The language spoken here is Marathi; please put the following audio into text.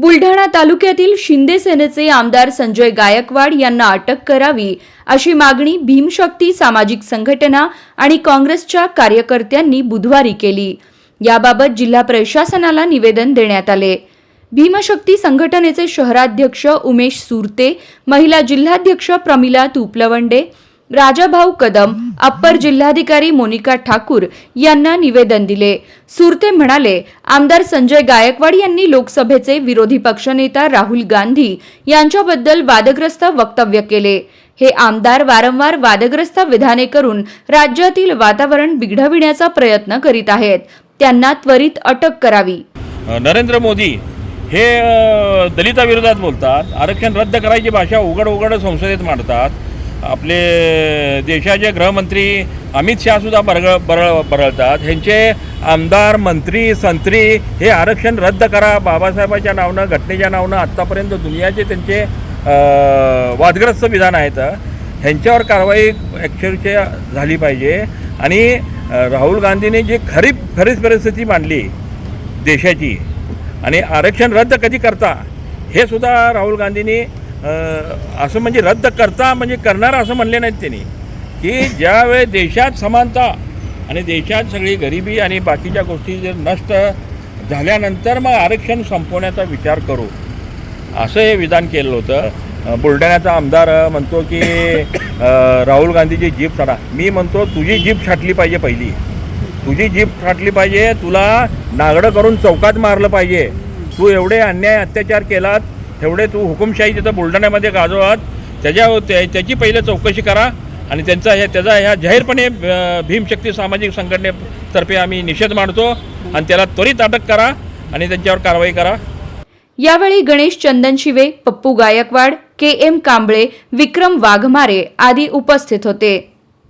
बुलढाणा तालुक्यातील शिंदे सेनेचे आमदार संजय गायकवाड यांना अटक करावी अशी मागणी भीमशक्ती सामाजिक संघटना आणि काँग्रेसच्या कार्यकर्त्यांनी बुधवारी केली. याबाबत जिल्हा प्रशासनाला निवेदन देण्यात आले. भीमशक्ती संघटनेचे शहराध्यक्ष उमेश सुरते महिला जिल्हाध्यक्ष प्रमिला तुपलवंडे राजाभाऊ कदम अप्पर जिल्हाधिकारी मोनिका ठाकूर यांना निवेदन दिले. सुरते म्हणाले आमदार संजय गायकवाड यांनी लोकसभेचे विरोधी पक्षनेता राहुल गांधी यांच्याबद्दल वादग्रस्त वक्तव्य केले. हे आमदार वारंवार वादग्रस्त विधाने करून राज्यातील वातावरण बिघडविण्याचा प्रयत्न करीत आहेत. त्यांना त्वरित अटक करावी. नरेंद्र मोदी हे दलिताविरोधात बोलतात आरक्षण रद्द करायची भाषा उघड उघड संसदेत मांडतात आपले देशाचे गृहमंत्री अमित शहा सुद्धा बरग बरळ बरळतात ह्यांचे आमदार मंत्री संत्री हे आरक्षण रद्द करा. बाबासाहेबाच्या नावनं घटनेच्या नावनं आत्तापर्यंत दुनियाचे त्यांचे वादग्रस्त विधान आहेत. ह्यांच्यावर कारवाई ॲक्च्युअलची झाली पाहिजे. आणि राहुल गांधीने जी खरी खरीच परिस्थिती मांडली देशाची आणि आरक्षण रद्द कधी करता हे सुद्धा राहुल गांधींनी असं म्हणजे रद्द करता म्हणजे करणार असं म्हणले नाहीत त्यांनी. की ज्यावेळी देशात समानता आणि देशात सगळी गरिबी आणि बाकीच्या गोष्टी जर नष्ट झाल्यानंतर मग आरक्षण संपवण्याचा विचार करू. असं हे विधान केलं होतं. बुलढाण्याचा आमदार म्हणतो की राहुल गांधीची जीप साडा मी म्हणतो तुझी जीप छाटली पाहिजे पहिली. तुझी जीप छाटली पाहिजे तुला नागडं करून चौकात मारलं पाहिजे. तू एवढे अन्याय अत्याचार केलात तेवढे तू हुकुमशाही तिथं बुलढाण्यामध्ये गाजवत त्याच्या त्याची पहिले चौकशी करा आणि त्यांचा ह्या त्याचा ह्या जाहीरपणे भीमशक्ती सामाजिक संघटनेतर्फे आम्ही निषेध मांडतो आणि त्याला त्वरित अटक करा आणि त्यांच्यावर कारवाई करा. यावेळी गणेश चंदन शिवे पप्पू गायकवाड के एम कांबळे विक्रम वाघमारे आदी उपस्थित होते.